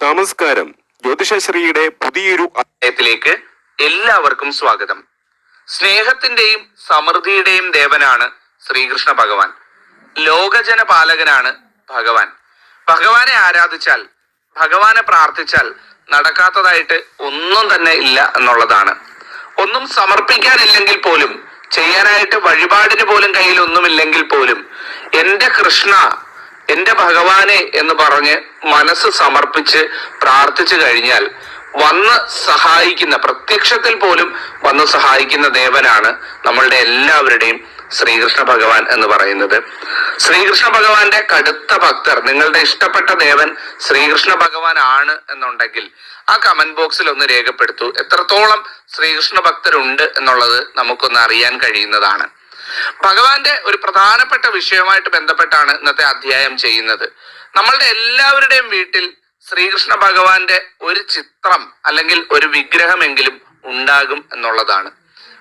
നമസ്കാരം. ജ്യോതിഷശ്രീയുടെ പുതിയൊരു അധ്യായത്തിലേക്ക് എല്ലാവർക്കും സ്വാഗതം. സ്നേഹത്തിന്റെയും സമൃദ്ധിയുടെയും ദേവനാണ് ശ്രീകൃഷ്ണ ഭഗവാൻ. ലോകജന പാലകനാണ് ഭഗവാൻ. ഭഗവാനെ ആരാധിച്ചാൽ ഭഗവാനെ പ്രാർത്ഥിച്ചാൽ നടക്കാത്തതായിട്ട് ഒന്നും തന്നെ ഇല്ല എന്നുള്ളതാണ്. ഒന്നും സമർപ്പിക്കാനില്ലെങ്കിൽ പോലും ചെയ്യാനായിട്ട് വഴിപാടിന് പോലും കയ്യിൽ ഒന്നുമില്ലെങ്കിൽ പോലും എന്റെ കൃഷ്ണ എന്റെ ഭഗവാനെ എന്ന് പറഞ്ഞ് മനസ്സ് സമർപ്പിച്ച് പ്രാർത്ഥിച്ചു കഴിഞ്ഞാൽ വന്ന് സഹായിക്കുന്ന പ്രത്യക്ഷത്തിൽ പോലും വന്ന് സഹായിക്കുന്ന ദേവനാണ് നമ്മളുടെ എല്ലാവരുടെയും ശ്രീകൃഷ്ണ ഭഗവാൻ എന്ന് പറയുന്നത്. ശ്രീകൃഷ്ണ ഭഗവാന്റെ കടുത്ത ഭക്തർ നിങ്ങളുടെ ഇഷ്ടപ്പെട്ട ദേവൻ ശ്രീകൃഷ്ണ ഭഗവാൻ ആണ് എന്നുണ്ടെങ്കിൽ ആ കമന്റ് ബോക്സിൽ ഒന്ന് രേഖപ്പെടുത്തൂ. എത്രത്തോളം ശ്രീകൃഷ്ണ ഭക്തരുണ്ട് എന്നുള്ളത് നമുക്കൊന്ന് അറിയാൻ കഴിയുന്നതാണ്. ഭഗവാന്റെ ഒരു പ്രധാനപ്പെട്ട വിഷയവുമായിട്ട് ബന്ധപ്പെട്ടാണ് ഇന്നത്തെ അധ്യായം ചെയ്യുന്നത്. നമ്മളുടെ എല്ലാവരുടെയും വീട്ടിൽ ശ്രീകൃഷ്ണ ഭഗവാന്റെ ഒരു ചിത്രം അല്ലെങ്കിൽ ഒരു വിഗ്രഹമെങ്കിലും ഉണ്ടാകും എന്നുള്ളതാണ്.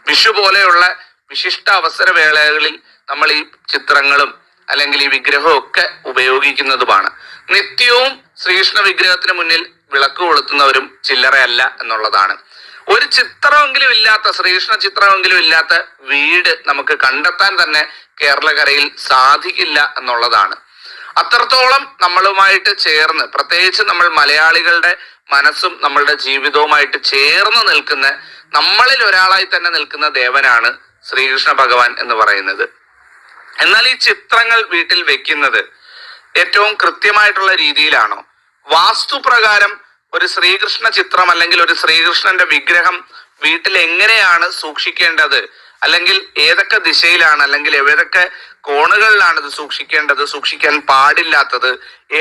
വിഷു പോലെയുള്ള വിശിഷ്ട അവസര വേളകളിൽ നമ്മൾ ഈ ചിത്രങ്ങളും അല്ലെങ്കിൽ ഈ വിഗ്രഹവും ഒക്കെ ഉപയോഗിക്കുന്നതുമാണ്. നിത്യവും ശ്രീകൃഷ്ണ വിഗ്രഹത്തിന് മുന്നിൽ വിളക്ക് കൊളുത്തുന്നവരും ചില്ലറയല്ല എന്നുള്ളതാണ്. ഒരു ചിത്രമെങ്കിലും ഇല്ലാത്ത ശ്രീകൃഷ്ണ ചിത്രമെങ്കിലും ഇല്ലാത്ത വീട് നമുക്ക് കണ്ടെത്താൻ തന്നെ കേരളകരയിൽ സാധിക്കില്ല എന്നുള്ളതാണ്. അത്രത്തോളം നമ്മളുമായിട്ട് ചേർന്ന് പ്രത്യേകിച്ച് നമ്മൾ മലയാളികളുടെ മനസ്സും നമ്മളുടെ ജീവിതവുമായിട്ട് ചേർന്ന് നിൽക്കുന്ന നമ്മളിൽ ഒരാളായി തന്നെ നിൽക്കുന്ന ദേവനാണ് ശ്രീകൃഷ്ണ ഭഗവാൻ എന്ന് പറയുന്നത്. എന്നാൽ ഈ ചിത്രങ്ങൾ വീട്ടിൽ വെക്കുന്നത് ഏറ്റവും കൃത്യമായിട്ടുള്ള രീതിയിലാണോ? വാസ്തുപ്രകാരം ഒരു ശ്രീകൃഷ്ണ ചിത്രം അല്ലെങ്കിൽ ഒരു ശ്രീകൃഷ്ണന്റെ വിഗ്രഹം വീട്ടിൽ എങ്ങനെയാണ് സൂക്ഷിക്കേണ്ടത്? അല്ലെങ്കിൽ ഏതൊക്കെ ദിശയിലാണ് അല്ലെങ്കിൽ ഏതൊക്കെ കോണുകളിലാണ് ഇത് സൂക്ഷിക്കേണ്ടത് സൂക്ഷിക്കാൻ പാടില്ലാത്തത്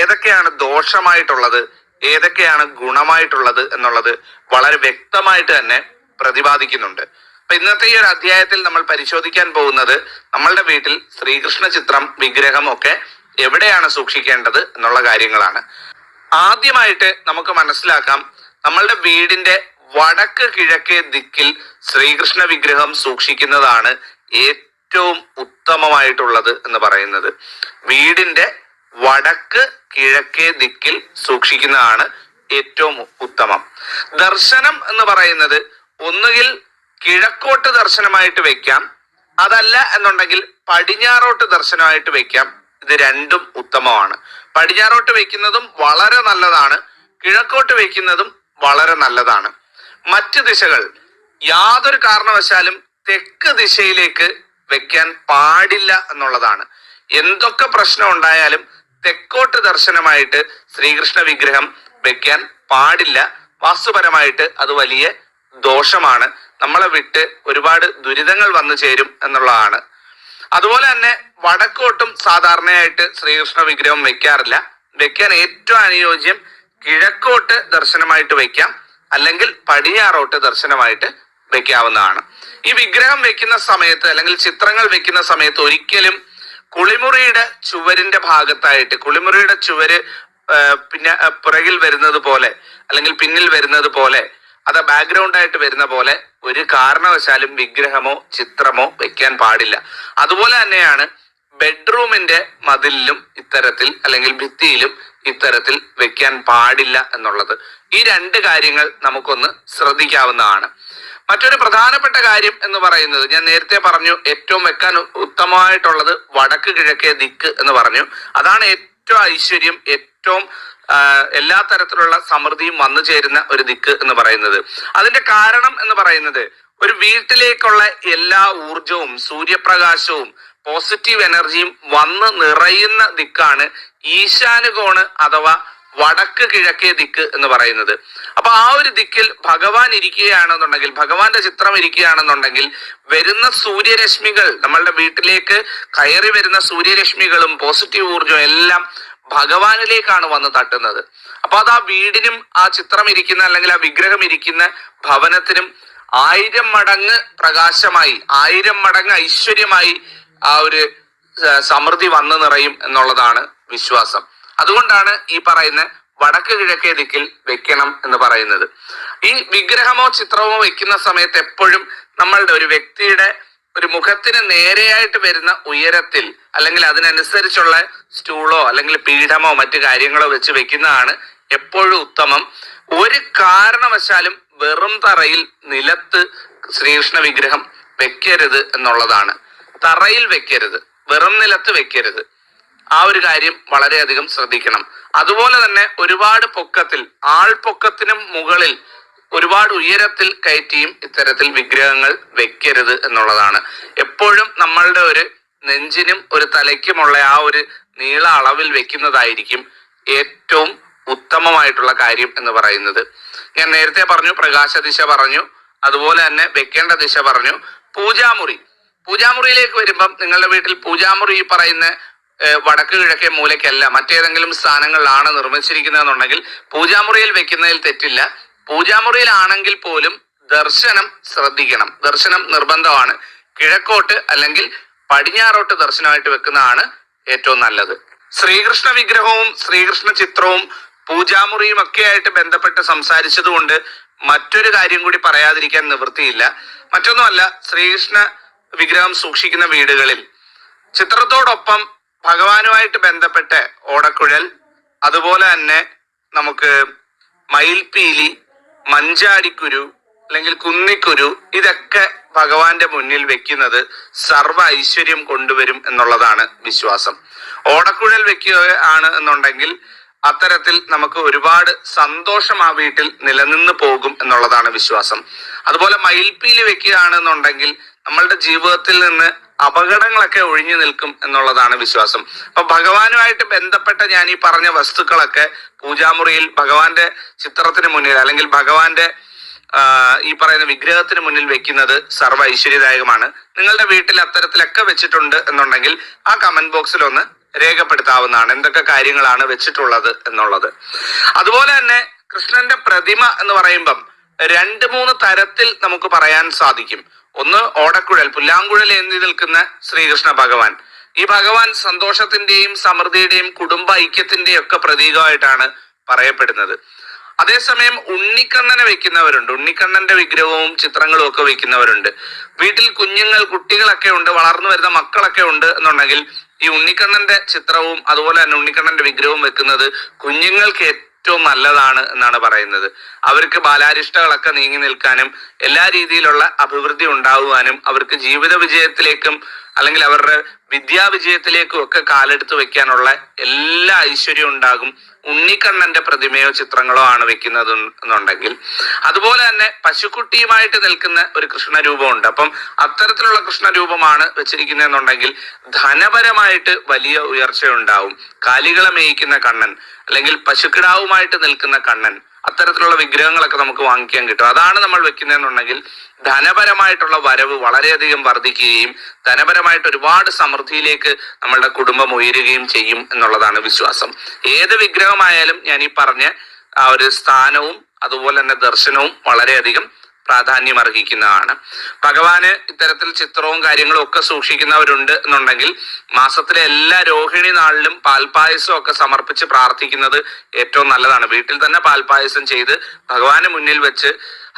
ഏതൊക്കെയാണ് ദോഷമായിട്ടുള്ളത് ഏതൊക്കെയാണ് ഗുണമായിട്ടുള്ളത് എന്നുള്ളത് വളരെ വ്യക്തമായിട്ട് തന്നെ പ്രതിപാദിക്കുന്നുണ്ട്. അപ്പൊ ഇന്നത്തെ ഈ ഒരു അധ്യായത്തിൽ നമ്മൾ പരിശോധിക്കാൻ പോകുന്നത് നമ്മളുടെ വീട്ടിൽ ശ്രീകൃഷ്ണ ചിത്രം വിഗ്രഹം ഒക്കെ എവിടെയാണ് സൂക്ഷിക്കേണ്ടത് എന്നുള്ള കാര്യങ്ങളാണ്. ആദ്യമായിട്ട് നമുക്ക് മനസ്സിലാക്കാം നമ്മളുടെ വീടിന്റെ വടക്ക് കിഴക്കേ ദിക്കിൽ ശ്രീകൃഷ്ണ വിഗ്രഹം സൂക്ഷിക്കുന്നതാണ് ഏറ്റവും ഉത്തമമായിട്ടുള്ളത് എന്ന് പറയുന്നത്. വീടിന്റെ വടക്ക് കിഴക്കേ ദിക്കിൽ സൂക്ഷിക്കുന്നതാണ് ഏറ്റവും ഉത്തമം. ദർശനം എന്ന് പറയുന്നത് ഒന്നുകിൽ കിഴക്കോട്ട് ദർശനമായിട്ട് വെക്കാം അതല്ല എന്നുണ്ടെങ്കിൽ പടിഞ്ഞാറോട്ട് ദർശനമായിട്ട് വെക്കാം. ഇത് രണ്ടും ഉത്തമമാണ്. പടിഞ്ഞാറോട്ട് വെക്കുന്നതും വളരെ നല്ലതാണ് കിഴക്കോട്ട് വെക്കുന്നതും വളരെ നല്ലതാണ്. മറ്റ് ദിശകൾ യാതൊരു കാരണവശാലും തെക്ക് ദിശയിലേക്ക് വെക്കാൻ പാടില്ല എന്നുള്ളതാണ്. എന്തൊക്കെ പ്രശ്നം ഉണ്ടായാലും തെക്കോട്ട് ദർശനമായിട്ട് ശ്രീകൃഷ്ണ വിഗ്രഹം വെക്കാൻ പാടില്ല. വാസ്തുപരമായിട്ട് അത് വലിയ ദോഷമാണ്. നമ്മളെ വിട്ട് ഒരുപാട് ദുരിതങ്ങൾ വന്നു ചേരും എന്നുള്ളതാണ്. അതുപോലെ തന്നെ വടക്കോട്ടും സാധാരണയായിട്ട് ശ്രീകൃഷ്ണ വിഗ്രഹം വെക്കാറില്ല. വെക്കാൻ ഏറ്റവും അനുയോജ്യം കിഴക്കോട്ട് ദർശനമായിട്ട് വെക്കാം. അല്ലെങ്കിൽ പടിഞ്ഞാറോട്ട് ദർശനമായിട്ട് വെക്കാവുന്നതാണ്. ഈ വിഗ്രഹം വെക്കുന്ന സമയത്ത് അല്ലെങ്കിൽ ചിത്രങ്ങൾ വെക്കുന്ന സമയത്ത് ഒരിക്കലും കുളിമുറിയുടെ ചുവരിന്റെ ഭാഗത്തായിട്ട് കുളിമുറിയുടെ ചുവര് പിന്നെ പുറകിൽ വരുന്നത് പോലെ അല്ലെങ്കിൽ പിന്നിൽ വരുന്നത് പോലെ അത് ബാക്ക്ഗ്രൗണ്ട് ആയിട്ട് വരുന്ന പോലെ ഒരു കാരണവശാലും വിഗ്രഹമോ ചിത്രമോ വെക്കാൻ പാടില്ല. അതുപോലെ തന്നെയാണ് ബെഡ്റൂമിന്റെ മതിലിലും ഇത്തരത്തിൽ അല്ലെങ്കിൽ ഭിത്തിയിലും ഇത്തരത്തിൽ വെക്കാൻ പാടില്ല എന്നുള്ളത്. ഈ രണ്ട് കാര്യങ്ങൾ നമുക്കൊന്ന് ശ്രദ്ധിക്കാവുന്നതാണ്. മറ്റൊരു പ്രധാനപ്പെട്ട കാര്യം എന്ന് പറയുന്നത് ഞാൻ നേരത്തെ പറഞ്ഞു ഏറ്റവും വെക്കാൻ ഉത്തമമായിട്ടുള്ളത് വടക്ക് കിഴക്കേ ദിക്ക് എന്ന് പറഞ്ഞു. അതാണ് ഏറ്റവും ഐശ്വര്യം ഏറ്റവും എല്ലാ തരത്തിലുള്ള സമൃദ്ധിയും വന്നു ചേരുന്ന ഒരു ദിക്ക് എന്ന് പറയുന്നത്. അതിന്റെ കാരണം എന്ന് പറയുന്നത് ഒരു വീട്ടിലേക്കുള്ള എല്ലാ ഊർജവും സൂര്യപ്രകാശവും പോസിറ്റീവ് എനർജിയും വന്ന് നിറയുന്ന ദിക്കാണ് ഈശാനുകോണ് അഥവാ വടക്ക് കിഴക്കേ ദിക്ക് എന്ന് പറയുന്നത്. അപ്പൊ ആ ഒരു ദിക്കിൽ ഭഗവാൻ ഇരിക്കുകയാണെന്നുണ്ടെങ്കിൽ ഭഗവാന്റെ ചിത്രം ഇരിക്കുകയാണെന്നുണ്ടെങ്കിൽ വരുന്ന സൂര്യരശ്മികൾ നമ്മളുടെ വീട്ടിലേക്ക് കയറി വരുന്ന സൂര്യരശ്മികളും പോസിറ്റീവ് ഊർജവും എല്ലാം ഭഗവാനിലേക്കാണ് വന്ന് തട്ടുന്നത്. അപ്പൊ അത് ആ വീടിനും ആ ചിത്രം ഇരിക്കുന്ന അല്ലെങ്കിൽ ആ വിഗ്രഹം ഇരിക്കുന്ന ഭവനത്തിനും ആയിരം മടങ്ങ് പ്രകാശമായി ആയിരം മടങ്ങ് ഐശ്വര്യമായി ആ ഒരു സമൃദ്ധി വന്നു നിറയും എന്നുള്ളതാണ് വിശ്വാസം. അതുകൊണ്ടാണ് ഈ പറയുന്ന വടക്ക് കിഴക്കേ ദിക്കിൽ വെക്കണം എന്ന് പറയുന്നത്. ഈ വിഗ്രഹമോ ചിത്രമോ വെക്കുന്ന സമയത്ത് എപ്പോഴും നമ്മളുടെ ഒരു വ്യക്തിയുടെ ഒരു മുഖത്തിന് നേരെയായിട്ട് വരുന്ന ഉയരത്തിൽ അല്ലെങ്കിൽ അതിനനുസരിച്ചുള്ള സ്റ്റൂളോ അല്ലെങ്കിൽ പീഠമോ മറ്റു കാര്യങ്ങളോ വെച്ച് വെക്കുന്നതാണ് എപ്പോഴും ഉത്തമം. ഒരു കാരണവശാലും വെറും തറയിൽ നിലത്ത് ശ്രീകൃഷ്ണ വിഗ്രഹം വെക്കരുത് എന്നുള്ളതാണ്. തറയിൽ വെക്കരുത് വെറും നിലത്ത് വെക്കരുത്. ആ ഒരു കാര്യം വളരെയധികം ശ്രദ്ധിക്കണം. അതുപോലെ തന്നെ ഒരുപാട് പൊക്കത്തിൽ ആൾ പൊക്കത്തിനും മുകളിൽ ഒരുപാട് ഉയരത്തിൽ കയറ്റിയും ഇത്തരത്തിൽ വിഗ്രഹങ്ങൾ വെക്കരുത് എന്നുള്ളതാണ്. എപ്പോഴും നമ്മളുടെ ഒരു നെഞ്ചിനും ഒരു തലയ്ക്കുമുള്ള ആ ഒരു നീള അളവിൽ വെക്കുന്നതായിരിക്കും ഏറ്റവും ഉത്തമമായിട്ടുള്ള കാര്യം എന്ന് പറയുന്നത്. ഞാൻ നേരത്തെ പറഞ്ഞു പ്രകാശ ദിശ പറഞ്ഞു അതുപോലെ തന്നെ വെക്കേണ്ട ദിശ പറഞ്ഞു. പൂജാമുറി. പൂജാമുറിയിലേക്ക് വരുമ്പം നിങ്ങളുടെ വീട്ടിൽ പൂജാമുറി ഈ പറയുന്ന വടക്ക് കിഴക്കേ മൂലയ്ക്കല്ല മറ്റേതെങ്കിലും സ്ഥാനങ്ങളിലാണ് നിർമ്മിച്ചിരിക്കുന്നതെന്നുണ്ടെങ്കിൽ പൂജാമുറിയിൽ വെക്കുന്നതിൽ തെറ്റില്ല. പൂജാമുറിയിലാണെങ്കിൽ പോലും ദർശനം ശ്രദ്ധിക്കണം. ദർശനം നിർബന്ധമാണ്. കിഴക്കോട്ട് അല്ലെങ്കിൽ പടിഞ്ഞാറോട്ട് ദർശനമായിട്ട് വെക്കുന്നതാണ് ഏറ്റവും നല്ലത്. ശ്രീകൃഷ്ണ വിഗ്രഹവും ശ്രീകൃഷ്ണ ചിത്രവും പൂജാമുറിയും ഒക്കെ ആയിട്ട് ബന്ധപ്പെട്ട് സംസാരിച്ചതുകൊണ്ട് മറ്റൊരു കാര്യം കൂടി പറയാതിരിക്കാൻ നിവൃത്തിയില്ല. മറ്റൊന്നുമല്ല ശ്രീകൃഷ്ണ വിഗ്രഹം സൂക്ഷിക്കുന്ന വീടുകളിൽ. ചിത്രത്തോടൊപ്പം ഭഗവാനുമായിട്ട് ബന്ധപ്പെട്ട് ഓടക്കുഴൽ അതുപോലെ തന്നെ നമുക്ക് മയിൽപീലി മഞ്ചാടിക്കുരു അല്ലെങ്കിൽ കുന്നിക്കുരു ഇതൊക്കെ ഭഗവാന്റെ മുന്നിൽ വെക്കുന്നത് സർവ ഐശ്വര്യം കൊണ്ടുവരും എന്നുള്ളതാണ് വിശ്വാസം. ഓടക്കുഴൽ വെക്കുക ആണ് എന്നുണ്ടെങ്കിൽ അത്തരത്തിൽ നമുക്ക് ഒരുപാട് സന്തോഷം ആ വീട്ടിൽ നിലനിന്ന് പോകും എന്നുള്ളതാണ് വിശ്വാസം. അതുപോലെ മയിൽപ്പീലി വെക്കുകയാണെന്നുണ്ടെങ്കിൽ നമ്മളുടെ ജീവിതത്തിൽ നിന്ന് അപകടങ്ങളൊക്കെ ഒഴിഞ്ഞു നിൽക്കും എന്നുള്ളതാണ് വിശ്വാസം. അപ്പൊ ഭഗവാനുമായിട്ട് ബന്ധപ്പെട്ട ഞാൻ ഈ പറഞ്ഞ വസ്തുക്കളൊക്കെ പൂജാമുറിയിൽ ഭഗവാന്റെ ചിത്രത്തിന് മുന്നിൽ അല്ലെങ്കിൽ ഭഗവാന്റെ ഈ പറയുന്ന വിഗ്രഹത്തിന് മുന്നിൽ വെക്കുന്നത് സർവ ഐശ്വര്യദായകമാണ്. നിങ്ങളുടെ വീട്ടിൽ അത്തരത്തിലൊക്കെ വെച്ചിട്ടുണ്ട് എന്നുണ്ടെങ്കിൽ ആ കമന്റ് ബോക്സിൽ ഒന്ന് രേഖപ്പെടുത്താവുന്നതാണ് എന്തൊക്കെ കാര്യങ്ങളാണ് വെച്ചിട്ടുള്ളത് എന്നുള്ളത്. അതുപോലെ തന്നെ കൃഷ്ണന്റെ പ്രതിമ എന്ന് പറയുമ്പം രണ്ട് മൂന്ന് തരത്തിൽ നമുക്ക് പറയാൻ സാധിക്കും. ഒന്ന് ഓടക്കുഴൽ പുല്ലാങ്കുഴൽ എന്നി നിൽക്കുന്ന ശ്രീകൃഷ്ണ ഭഗവാൻ. ഈ ഭഗവാൻ സന്തോഷത്തിന്റെയും സമൃദ്ധിയുടെയും കുടുംബ ഐക്യത്തിന്റെയും ഒക്കെ പ്രതീകമായിട്ടാണ് പറയപ്പെടുന്നത്. അതേസമയം ഉണ്ണിക്കണ്ണനെ വെക്കുന്നവരുണ്ട് ഉണ്ണിക്കണ്ണന്റെ വിഗ്രഹവും ചിത്രങ്ങളും ഒക്കെ വെക്കുന്നവരുണ്ട് വീട്ടിൽ കുഞ്ഞുങ്ങൾ കുട്ടികളൊക്കെ ഉണ്ട് വളർന്നു വരുന്ന മക്കളൊക്കെ ഉണ്ട് എന്നുണ്ടെങ്കിൽ ഈ ഉണ്ണിക്കണ്ണന്റെ ചിത്രവും അതുപോലെ തന്നെ ഉണ്ണിക്കണ്ണന്റെ വിഗ്രഹവും വെക്കുന്നത് കുഞ്ഞുങ്ങൾക്ക് ഏറ്റവും നല്ലതാണ് എന്നാണ് പറയുന്നത്. അവർക്ക് ബാലാരിഷ്ടകളൊക്കെ നീങ്ങി നിൽക്കാനും എല്ലാ രീതിയിലുള്ള അഭിവൃദ്ധി ഉണ്ടാവുവാനും അവർക്ക് ജീവിത വിജയത്തിലേക്കും അല്ലെങ്കിൽ അവരുടെ വിദ്യാവിജയത്തിലേക്കും ഒക്കെ കാലെടുത്ത് വെക്കാനുള്ള എല്ലാ ഐശ്വര്യവും ഉണ്ടാകും. ഉണ്ണിക്കണ്ണന്റെ പ്രതിമയോ ചിത്രങ്ങളോ ആണ് വെക്കുന്നത് എന്നുണ്ടെങ്കിൽ. അതുപോലെ തന്നെ പശുക്കുട്ടിയുമായിട്ട് നിൽക്കുന്ന ഒരു കൃഷ്ണരൂപമുണ്ട്. അപ്പം അത്തരത്തിലുള്ള കൃഷ്ണരൂപമാണ് വെച്ചിരിക്കുന്നതെന്നുണ്ടെങ്കിൽ ധനപരമായിട്ട് വലിയ ഉയർച്ച ഉണ്ടാവും കാലികളെ മേയിക്കുന്ന കണ്ണൻ അല്ലെങ്കിൽ പശുക്കിടാവുമായിട്ട് നിൽക്കുന്ന കണ്ണൻ അത്തരത്തിലുള്ള വിഗ്രഹങ്ങളൊക്കെ നമുക്ക് വാങ്ങിക്കാൻ കിട്ടും. അതാണ് നമ്മൾ വെക്കുന്നതെന്നുണ്ടെങ്കിൽ ധനപരമായിട്ടുള്ള വരവ് വളരെയധികം വർദ്ധിക്കുകയും ധനപരമായിട്ട് ഒരുപാട് സമൃദ്ധിയിലേക്ക് നമ്മളുടെ കുടുംബം ഉയരുകയും ചെയ്യും എന്നുള്ളതാണ് വിശ്വാസം. ഏത് വിഗ്രഹമായാലും ഞാൻ ഈ പറഞ്ഞ ആ ഒരു സ്ഥാനവും അതുപോലെ തന്നെ ദർശനവും വളരെയധികം പ്രാധാന്യം അർഹിക്കുന്നതാണ് ഭഗവാന് ഇത്തരത്തിൽ ചിത്രവും കാര്യങ്ങളും ഒക്കെ സൂക്ഷിക്കുന്നവരുണ്ട് എന്നുണ്ടെങ്കിൽ മാസത്തിലെ എല്ലാ രോഹിണി നാളിലും പാൽപായസം ഒക്കെ സമർപ്പിച്ച് പ്രാർത്ഥിക്കുന്നത് ഏറ്റവും നല്ലതാണ്. വീട്ടിൽ തന്നെ പാൽപായസം ചെയ്ത് ഭഗവാന് മുന്നിൽ വെച്ച്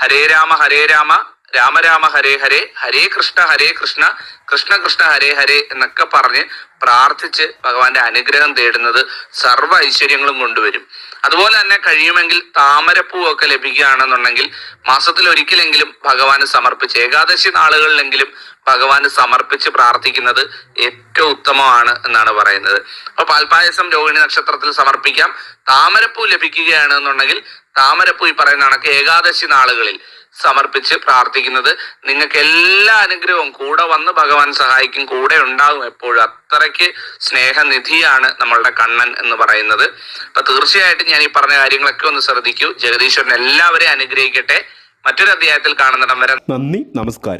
ഹരേ രാമ ഹരേ രാമ രാമരാമ ഹരേ ഹരേ ഹരേ കൃഷ്ണ ഹരേ കൃഷ്ണ കൃഷ്ണ കൃഷ്ണ ഹരേ ഹരേ എന്നൊക്കെ പറഞ്ഞ് പ്രാർത്ഥിച്ച് ഭഗവാന്റെ അനുഗ്രഹം തേടുന്നത് സർവ ഐശ്വര്യങ്ങളും കൊണ്ടുവരും. അതുപോലെ തന്നെ കഴിയുമെങ്കിൽ താമരപ്പൂവൊക്കെ ലഭിക്കുകയാണെന്നുണ്ടെങ്കിൽ മാസത്തിൽ ഒരിക്കലെങ്കിലും ഭഗവാന് സമർപ്പിച്ച് ഏകാദശി നാളുകളിലെങ്കിലും ഭഗവാന് സമർപ്പിച്ച് പ്രാർത്ഥിക്കുന്നത് ഏറ്റവും ഉത്തമമാണ് എന്നാണ് പറയുന്നത്. അപ്പൊ പാൽപായസം രോഹിണി നക്ഷത്രത്തിൽ സമർപ്പിക്കാം. താമരപ്പൂ ലഭിക്കുകയാണെന്നുണ്ടെങ്കിൽ താമരപ്പൂ ഈ പറയുന്ന കണക്ക് ഏകാദശി നാളുകളിൽ സമർപ്പിച്ച് പ്രാർത്ഥിക്കുന്നത്. നിങ്ങൾക്ക് എല്ലാ അനുഗ്രഹവും കൂടെ വന്ന് ഭഗവാൻ സഹായിക്കും കൂടെ ഉണ്ടാകും എപ്പോഴും. അത്രയ്ക്ക് സ്നേഹനിധിയാണ് നമ്മളുടെ കണ്ണൻ എന്ന് പറയുന്നത്. അപ്പൊ തീർച്ചയായിട്ടും ഞാൻ ഈ പറഞ്ഞ കാര്യങ്ങളൊക്കെ ഒന്ന് ശ്രദ്ധിക്കൂ. ജഗദീശ്വരൻ എല്ലാവരെയും അനുഗ്രഹിക്കട്ടെ. മറ്റൊരു അധ്യായത്തിൽ കാണുന്നിടം വരെ നന്ദി നമസ്കാരം.